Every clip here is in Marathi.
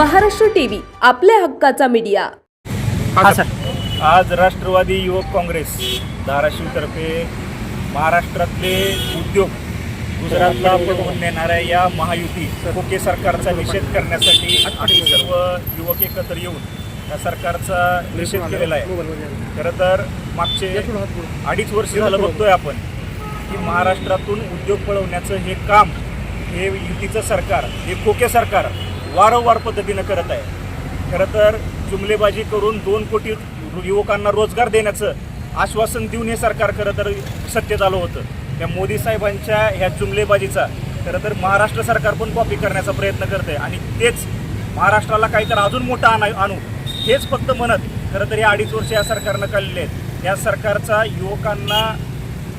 महाराष्ट्र टीव्ही आपल्या हक्काचा मीडिया. हा सर. आज राष्ट्रवादी युवक काँग्रेस धाराशिवतर्फे महाराष्ट्रातले उद्योग गुजरातला पळवून नेणाऱ्या या महायुती खोके सरकारचा निषेध करण्यासाठी आम्ही सर्व युवक एकत्र येऊन या सरकारचा निषेध केलेला आहे. खरं तर मागचे अडीच वर्ष झालं बघतोय आपण की महाराष्ट्रातून उद्योग पळवण्याचं हे काम हे युतीचं सरकार हे खोके सरकार वारंवार पद्धतीनं करत आहे. खरं तर जुमलेबाजी करून दोन कोटी युवकांना रोजगार देण्याचं आश्वासन देऊन हे सरकार खरं तर सत्तेत आलं होतं. त्या मोदी साहेबांच्या ह्या जुमलेबाजीचा खरं तर महाराष्ट्र सरकार पण कॉपी करण्याचा प्रयत्न करते आणि तेच महाराष्ट्राला काहीतरी अजून मोठं आणा आणू हेच फक्त म्हणत खरं तर या अडीच वर्ष या सरकारनं काढलेले आहेत. या सरकारचा युवकांना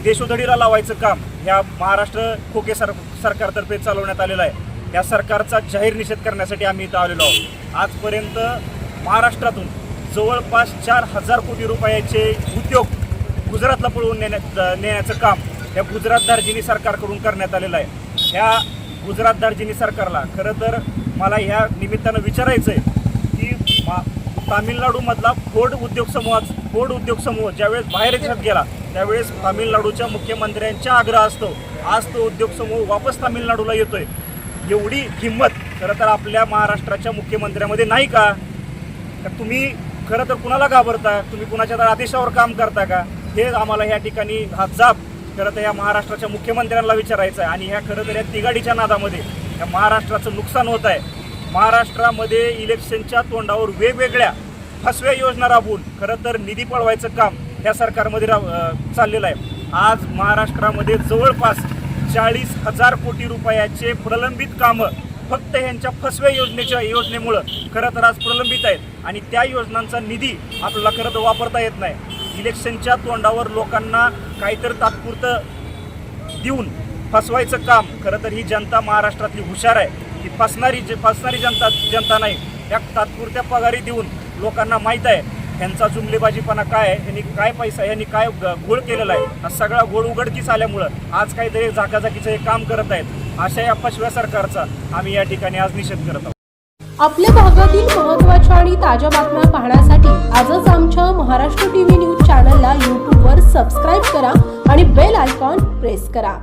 देशोधडीला लावायचं काम ह्या महाराष्ट्र खोके सर सरकारतर्फे चालवण्यात आलेलं आहे. या सरकारचा जाहीर निषेध करण्यासाठी आम्ही इथं आलेलो आहोत. आजपर्यंत महाराष्ट्रातून जवळपास चार हजार कोटी रुपयाचे उद्योग गुजरातला पळवून नेण्यात नेण्याचं काम या गुजरात दार्जिनी सरकारकडून करण्यात आलेलं आहे. ह्या गुजरात दार्जिनी सरकारला खरं तर मला ह्या निमित्तानं विचारायचं आहे की मा तामिळनाडूमधला फोर्ड उद्योग समूह फोर्ड उद्योग समूह ज्यावेळेस बाहेर देशात गेला त्यावेळेस तामिळनाडूच्या मुख्यमंत्र्यांच्या आग्रह असतो आज तो उद्योग समूह वापस तामिळनाडूला येतोय. एवढी हिंमत खरं तर आपल्या महाराष्ट्राच्या मुख्यमंत्र्यामध्ये नाही का? तर तुम्ही खरं तर कुणाला घाबरता? तुम्ही कुणाच्या तर आदेशावर काम करता का? हे आम्हाला ह्या ठिकाणी हा जाब खरं तर या महाराष्ट्राच्या मुख्यमंत्र्यांना विचारायचं आहे. आणि ह्या खरं तर या तिगाडीच्या नादामध्ये या महाराष्ट्राचं नुकसान होत आहे. महाराष्ट्रामध्ये इलेक्शनच्या तोंडावर वेगवेगळ्या फसव्या योजना राबवून खरं तर निधी पळवायचं काम या सरकारमध्ये रा चाललेलं आहे. आज महाराष्ट्रामध्ये जवळपास चाळीस हजार कोटी रुपयाचे प्रलंबित कामं फक्त यांच्या फसव्या योजनेच्या योजनेमुळं खरं तर आज प्रलंबित आहेत. आणि त्या योजनांचा निधी आपल्याला खरं तर वापरता येत नाही. इलेक्शनच्या तोंडावर लोकांना काहीतरी तात्पुरतं देऊन फसवायचं काम खरं तर ही जनता महाराष्ट्रातली हुशार आहे. ही फसणारी जे फसणारी जनता जनता नाही त्या तात्पुरत्या पगारी देऊन लोकांना माहीत आहे. ह्यांचा जुमलेबाजीपणा काय आहे? ह्यांनी काय पैसा ह्यांनी काय ग- घोळ केलेला आहे? हा सगळा घोळ उघडकीस आल्यामुळं आज काहीतरी जागाजागीचं हे काम करत आहेत. अशा या पशव्या सरकारचा आम्ही या ठिकाणी आज निषेध करत आहोत. आपल्या भागातील महत्त्वाच्या आणि ताज्या बातम्या पाहण्यासाठी आजच आमच्या महाराष्ट्र टीव्ही न्यूज चॅनलला यूट्यूबवर सबस्क्राईब करा आणि बेल आयकॉन प्रेस करा.